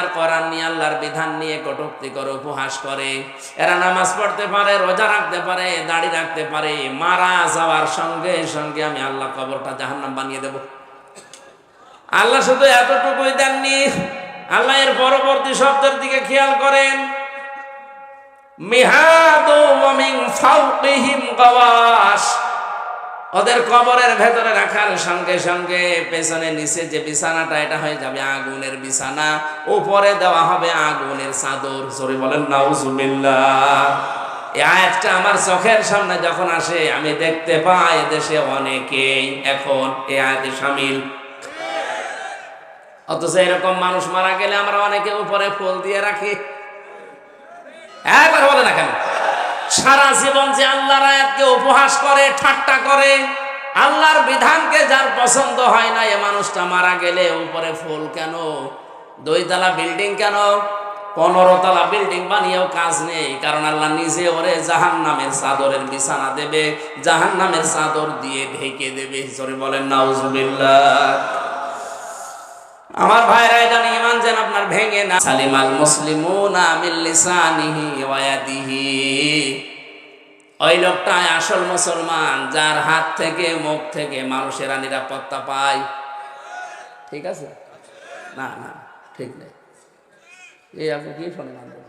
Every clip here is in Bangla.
আল্লাহর কোরআন নিয়ে আল্লাহর বিধান নিয়ে কটূক্তি করে, উপহাস করে। এরা নামাজ পড়তে পারে, রোজা রাখতে পারে, দাড়ি রাখতে পারে, মারা যাওয়ার সঙ্গে সঙ্গে আমি আল্লাহ কবরটা জাহান্নাম বানিয়ে দেব। আল্লাহ শুধু এতটুকুই দেননি, আল্লাহ এর পরবর্তী শব্দের দিকে খেয়াল করেন। মিহাদু মিন ফাওকিহিম গাওয়াশ। ওদের কবরের ভেতরে রাখার সঙ্গে সঙ্গে পেছনে নিচে যে বিছানাটা, এটা হয়ে যাবে আগুনের বিছানা। উপরে দেওয়া হবে আগুনের চাদর। সরি বলেন, নাউজুবিল্লাহ। এই আমার চোখের সামনে যখন আসে, আমি দেখতে পাই দেশে অনেকেই এখন এই আয়াতে সামিল। অথচ এরকম মানুষ মারা গেলে আমরা অনেকে উপরে ফুল দিয়ে রাখি। কথা বলে না কেন? সারা জীবন যে আল্লাহর আয়াতকে উপহাস করে, ঠাট্টা করে, আল্লাহর বিধানকে যার পছন্দ হয় না, এ মানুষটা মারা গেলে উপরে ফুল কেন? দুইতলা বিল্ডিং কেন? পনেরো তলা বিল্ডিং বানিয়েও কাজ নেই, কারণ আল্লাহ নিজে ওরে জাহান নামের চাদরের বিছানা দেবে জাহান নামের চাদর দিয়ে ঢেকে দেবে। জোরে বলেন, নাউজুবিল্লাহ। আমার ভাইরা জানি ইমান যেন আপনার ভেঙে না সালিমাল মুসলিমুনা মিন লিসানিহি ওয়া ইয়াদিহি। ওই লোকটাই আসল মুসলমান, যার হাত থেকে, মুখ থেকে মানুষেরা নিরাপত্তা পায়। ঠিক আছে? না না, ঠিক নেই। এই আপনি কি শোনেন আমাদের?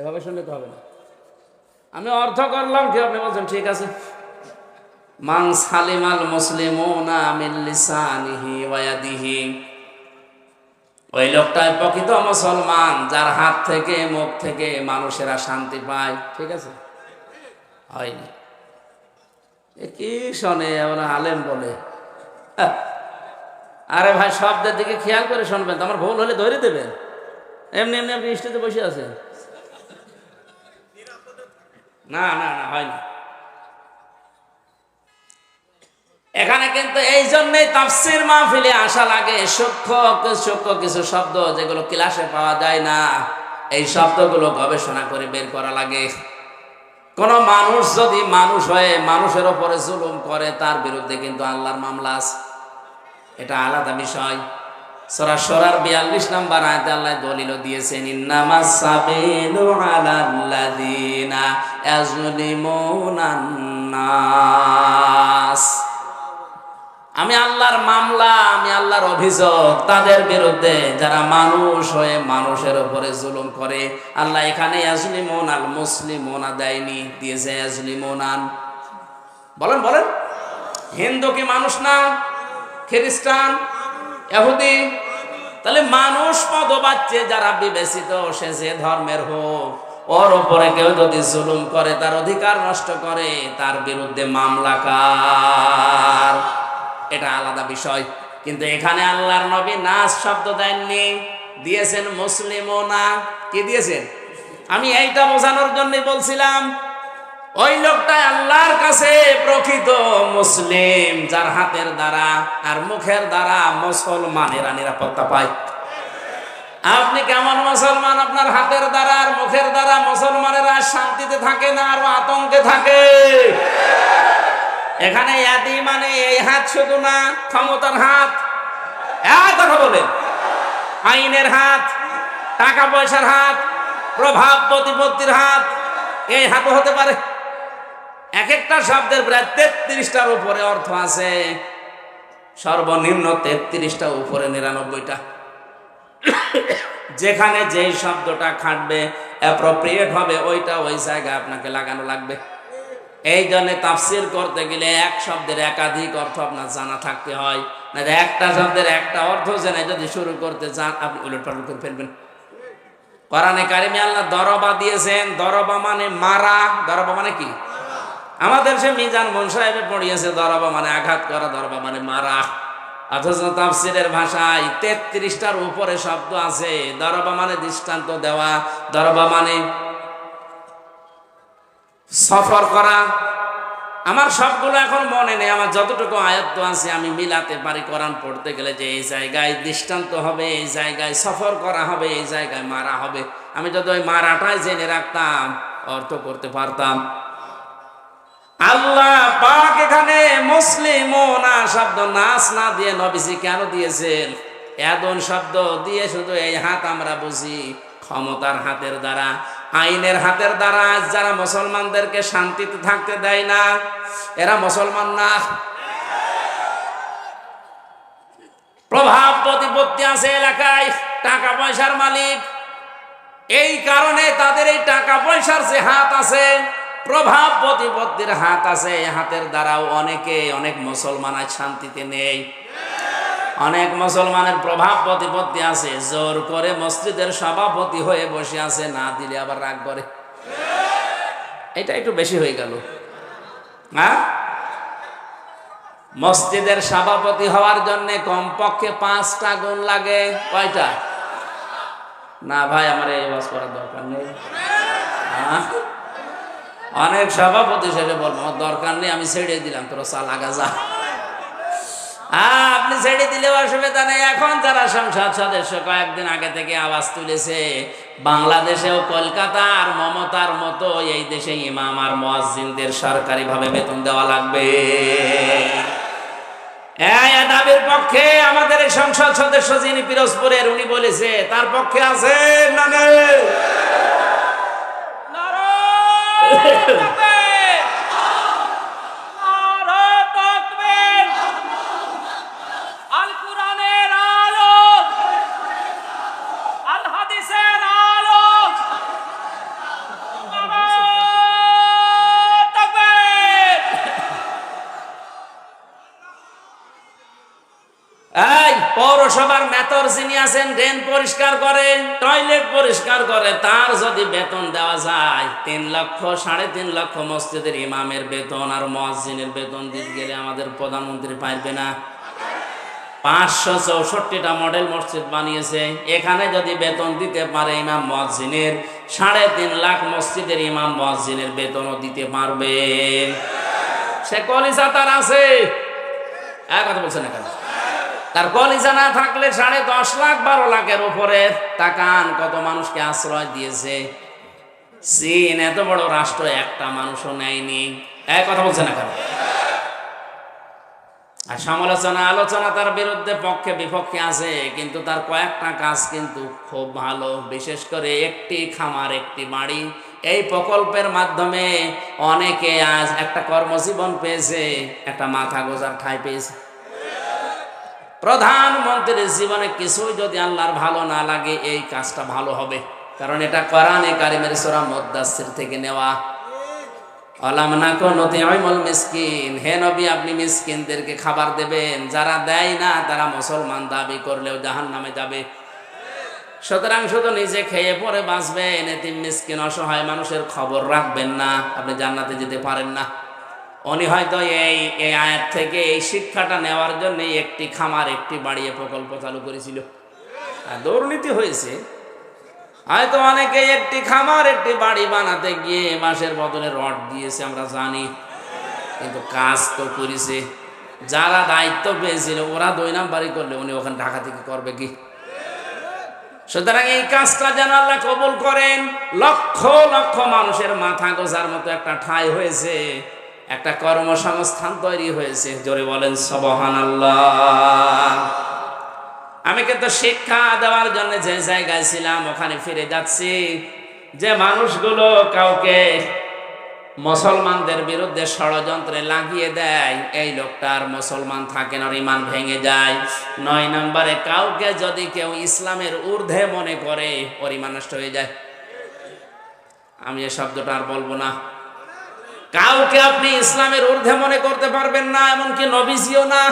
এভাবে শুনলে তো হবে না। আমি অর্থ করলাম, কি আপনি বলছেন? ঠিক আছে। মান সালিমাল মুসলিমুনা মিন লিসানিহি ওয়া ইয়াদিহি। ওই লোকটা প্রকৃত মুসলমান, যার হাত থেকে, মুখ থেকে মানুষেরা শান্তি পায়। ঠিক আছে? হয়নি। কি শোনে ওরা আলেম বলে। আরে ভাই, শব্দের দিকে খেয়াল করে শুনবেন তো আমার ভুল হলে ধরে দেবেন। এমনি এমনি আপনি স্টেজে বসে আছেন। না না না, হয়নি। এখানে কিন্তু এই জন্যই তাফসির মাহফিলে আসা লাগে। সূক্ষ্ম সূক্ষ্ম কিছু শব্দ যেগুলো ক্লাসে পাওয়া যায় না। এই শব্দগুলো গবেষণা করে বের করা লাগে। কোন মানুষ যদি মানুষ হয়ে মানুষের ওপরে জুলুম করে, তার বিরুদ্ধে কিন্তু আল্লাহর মামলা আছে। এটা আলাদা বিষয়। সরা সরার বিয়াল্লিশ আল্লাহ দিয়েছেন আমি আল্লাহর মামলা, আমি আল্লাহর অভিযোগ, তাদের বিরুদ্ধে যারা মানুষ হয়ে মানুষের উপরে জুলুম করে, আল্লাহ এখানে ইয়াজলিমুন আল মুসলিমোনা দেয়নি, দিয়েছে ইয়াজলিমুনান। বলেন বলেন। হিন্দু কি মানুষ না? খ্রিস্টান? এহুদি তাহলে মানুষ পদ পাচ্ছে যারা বিবেচিত, সে যে ধর্মের হোক, ওর উপরে কেউ যদি জুলুম করে, তার অধিকার নষ্ট করে, তার বিরুদ্ধে মামলা কার? এটা আলাদা বিষয়। কিন্তু এখানে আল্লাহর নবী নাস শব্দ দেননি। দিয়েছেন মুসলিমও না। কি দিয়েছেন? আমি এইটা বোঝানোর জন্য বলছিলাম, ওই লোকটা আল্লাহর কাছে প্রকৃত মুসলিম, যার হাতের দ্বারা আর মুখের দ্বারা মুসলমানেরা নিরাপত্তা পায়। আপনি কেমন মুসলমান? আপনার হাতের দ্বারা আর মুখের দ্বারা মুসলমানেরা শান্তিতে থাকে না আর আতঙ্কে থাকে? এখানে ইয়াদি মানে এই হাত শুধু না, ক্ষমতার হাত। কথা বলেন। আইনের হাত, টাকা পয়সার হাত, প্রভাব প্রতিপত্তির হাত, এই হাতও হতে পারে। এক একটা শব্দের প্রায় তেত্রিশটার উপরে অর্থ আছে। সর্বনিম্ন তেত্রিশটা উপরে নিরানব্বইটা। যেখানে যেই শব্দটা খাটবে অ্যাপ্রোপ্রিয়েট হবে, ওইটা ওই জায়গায় আপনাকে লাগানো লাগবে। এই জন্য তাফসির করতে গেলে এক শব্দের একাধিক অর্থ আপনার জানা থাকতে হয়। না একটা শব্দের একটা অর্থ জেনে যদি শুরু করতে চান, আপনি উলট পালট করে ফেলবেন। কোরআনে কারিমে আল্লাহ দরবা দিয়েছেন। দরবা মানে মারা। দরবা মানে কি? আমাদের সে মিজান বোন সাহেবে পড়িয়েছে, দরবা মানে আঘাত করা, দরবা মানে মারা। অথচ তাফসিরের ভাষায় তেত্রিশটার উপরে শব্দ আছে। দরবা মানে দৃষ্টান্ত দেওয়া। দরবা মানে সফর করা। আমার সবগুলো এখন মনে নেই, আমার যতটুকু আয়ত্ত আছে আমি মিলাতে পারি কোরআন পড়তে গেলে যে এই জায়গায় দৃষ্টান্ত হবে, এই জায়গায় সফর করা হবে, এই জায়গায় মারা হবে। আমি যদি ওই মারাটাই জেনে রাখতাম, অর্থ করতে পারতাম। আল্লাহ পাক এখানে মুসলিম না শব্দ, নাচ না দিয়ে নবীজি কেন দিয়েছেন? এদন শব্দ দিয়ে শুধু এই হাত আমরা বুঝি, ক্ষমতার হাতের দ্বারা। আইনের হাতের দ্বারা আজ যারা মুসলমানদেরকে শান্তিতে থাকতে দেয় না, এরা মুসলমান না। প্রভাব প্রতিপত্তি আছে এলাকায়, টাকা পয়সার মালিক। এই কারণে তাদের এই টাকা পয়সার যে হাত আছে, প্রভাব প্রতিপত্তির হাত আছে হাতের দ্বারাও অনেকে অনেক মুসলমান শান্তিতে নেই। অনেক মুসলমানের প্রভাব প্রতিপত্তি আছে। জোর করে মসজিদের সভাপতি হয়ে বসে আছে, না দিলে আবার রাগ করে। এটা একটু বেশি হয়ে গেল। হ্যাঁ? মসজিদের সভাপতি হওয়ার জন্য কমপক্ষে পাঁচটা গুণ লাগে। কয়টা? না ভাই, আমার এই বাস করার দরকার নেই। হ্যাঁ? অনেক সভাপতি সেটা বলব আমার দরকার নেই, আমি ছেড়ে দিলাম, তোর চা লাগা যা। আপনি ছেড়ে দিলে অসুবিধা নেই। এখন যারা সংসদ সদস্য কয়েকদিন আগে থেকে আওয়াজ তুলেছে বাংলাদেশেও কলকাতার মমতার মতো এই দেশে ইমাম আর মোয়াজ্জিনদের সরকারিভাবে বেতন দেওয়া লাগবে। দাবির পক্ষে আমাদের এই সংসদ সদস্য যিনি পিরোজপুরের উনি বলেছে তার পক্ষে আছে না এই, পৌরসভার মেতর যিনি আছেন, ড্রেন পরিষ্কার করেন, টয়লেট পরিষ্কার করে তার যদি বেতন দেওয়া যায়, তিন লক্ষ, সাড়ে তিন লক্ষ মসজিদের ইমামের বেতন আর মসজিদের বেতন দিতে গেলে আমাদের প্রধানমন্ত্রী পারবে না। পাঁচশো চৌষট্টিটা মডেল মসজিদ বানিয়েছে, এখানে যদি বেতন দিতে পারে ইমাম মসজিদের সাড়ে তিন লাখ মসজিদের ইমাম মসজিদের বেতনও দিতে পারবে। সে কলিসা তার আছে। এক কথা বলছে না কেন? তার কলিজা না থাকলে সাড়ে দশ লাখ বারো লাখের উপরে তাকান, কত মানুষকে আশ্রয় দিয়েছে। চীন এত বড় রাষ্ট্র, একটা মানুষও নেয়নি। এক কথা বলছে না কেন? আর সমালোচনা, আলোচনা তার বিরুদ্ধে পক্ষে বিপক্ষে আছে, কিন্তু তার কয়েকটা কাজ কিন্তু খুব ভালো। বিশেষ করে একটি খামার, একটি বাড়ি। এই প্রকল্পের মাধ্যমে অনেকে আজ একটা কর্মজীবন পেয়েছে, একটা মাথা গোজার ঠাঁই পেয়েছে। প্রধানমন্ত্রীর জীবনে কিছুই যদি আল্লাহর ভালো না লাগে, এই কাজটা ভালো হবে। কারণ এটা কোরআনে কারিমের সোরা মুদ্দাসির থেকে নেওয়া। মিসকিন। হে নবী, আপনি মিসকিনদেরকে খাবার দেবেন। যারা দেয় না, তারা মুসলমান দাবি করলেও জাহান নামে যাবে। সুতরাং শুধু নিজে খেয়ে পরে বাঁচবেন, এতিম মিসকিন অসহায় মানুষের খবর রাখবেন না। আপনি জান্নাতে যেতে পারেন না। উনি হয়তো এই এই আয়াত থেকে এই শিক্ষাটা নেওয়ার জন্য একটি খামার, একটি বাড়িয়ে প্রকল্প চালু করেছিল। দুর্নীতি হয়েছে। হয়তো অনেকে একটি খামার, একটি বাড়ি বানাতে গিয়ে মাসের বদলে রড দিয়েছে, আমরা জানি। কিন্তু কাজ তো করেছে। যারা দায়িত্ব পেয়েছিল, ওরা দুই নাম্বারই করলে উনি ওখানে ঢাকা থেকে করবে কি? সুতরাং এই কাজটা যেন আল্লাহ কবুল করেন, লক্ষ লক্ষ মানুষের মাথা গোজার মতো একটা ঠাঁই হয়েছে। একটা কর্মসংস্থান তৈরি হয়েছে। জোরে বলেন সবহান আমি কিন্তু শিক্ষা দেওয়ার জন্য যে জায়গায় ছিলাম, ওখানে ফিরে যাচ্ছি। যে মানুষগুলো কাউকে মুসলমানদের বিরুদ্ধে ষড়যন্ত্রে লাগিয়ে দেয়, এই লোকটার মুসলমান থাকে না ইমান ভেঙে যায়। নয় নম্বরে, কাউকে যদি কেউ ইসলামের ঊর্ধ্বে মনে করে, ওর ইমান নষ্ট হয়ে যায়। আমি এই শব্দটা আর বলব না। কাউকে আপনি ইসলামের ঊর্ধ্বে মনে করতে পারবেন না, এমনকি নবীজিও না।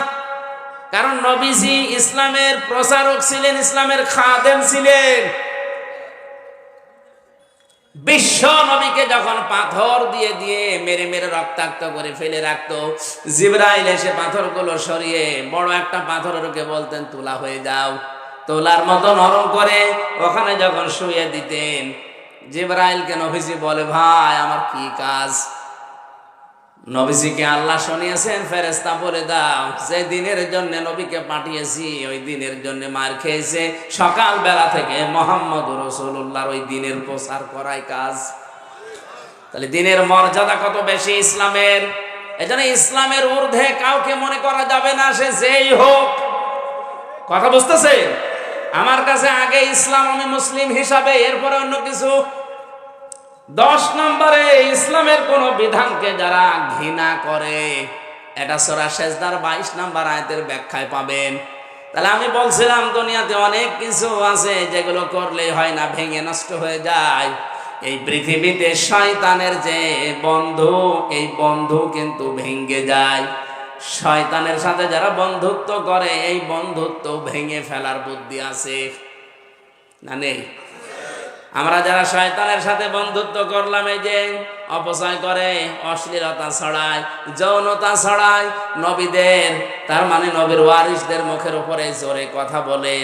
কারণ নবীজি ইসলামের প্রচারক ছিলেন, ইসলামের খাদেম ছিলেন। বিশ্ব নবীকে যখন পাথর দিয়ে দিয়ে মেরে মেরে রক্তাক্ত করে ফেলে রাখতো, জিব্রাইল এসে পাথরগুলো সরিয়ে বড় একটা পাথরের ওকে বলতেন, তোলা হয়ে যাও। তোলার মতো নরম করে ওখানে যখন শুয়ে দিতেন, জিব্রাইলকে নবীজি বলে, ভাই, আমার কি কাজ? নবীজিকে আল্লাহ শুনিয়েছেন ফেরেস্তা বলে দাও, যে দিনের জন্য নবীকে পাঠিয়েছি, ওই দিনের জন্য মার খেয়েছে। সকাল বেলা থেকে মোহাম্মদ রসুল্লাহর ওই দিনের প্রচার করাই কাজ। তাহলে দিনের মর্যাদা কত বেশি ইসলামের? এজন্য ইসলামের ঊর্ধ্বে কাউকে মনে করা যাবে না, সে যেই হোক। কথা বুঝতেছে আমার কাছে আগে ইসলাম আমি মুসলিম হিসাবে, এরপরে অন্য কিছু দশ নম্বরে ইসলামের কোন বিধানকে যারা ঘৃণা করে, এটা সরা শেষদার বাইশ নম্বর আয়তের ব্যাখ্যায় পাবেন। তাহলে আমি বলছিলাম, দুনিয়াতে অনেক কিছু আছে যেগুলো করলে হয় না, ভেঙে নষ্ট হয়ে যায়। এই পৃথিবীতে শয়তানের যে বন্ধু, এই বন্ধু কিন্তু ভেঙে যায়। শয়তানের সাথে যারা বন্ধুত্ব করে, এই বন্ধুত্ব ভেঙে ফেলার বুদ্ধি আছে না নেই? আমরা যারা শয়তানের সাথে বন্ধুত্ব করলাম, এই যে অপচয় করে, অশ্লীলতা ছড়ায়, যৌনতা ছড়ায়, নবীদের, তার মানে নবীর ওয়ারিসদের মুখের উপরে জোরে কথা বলে।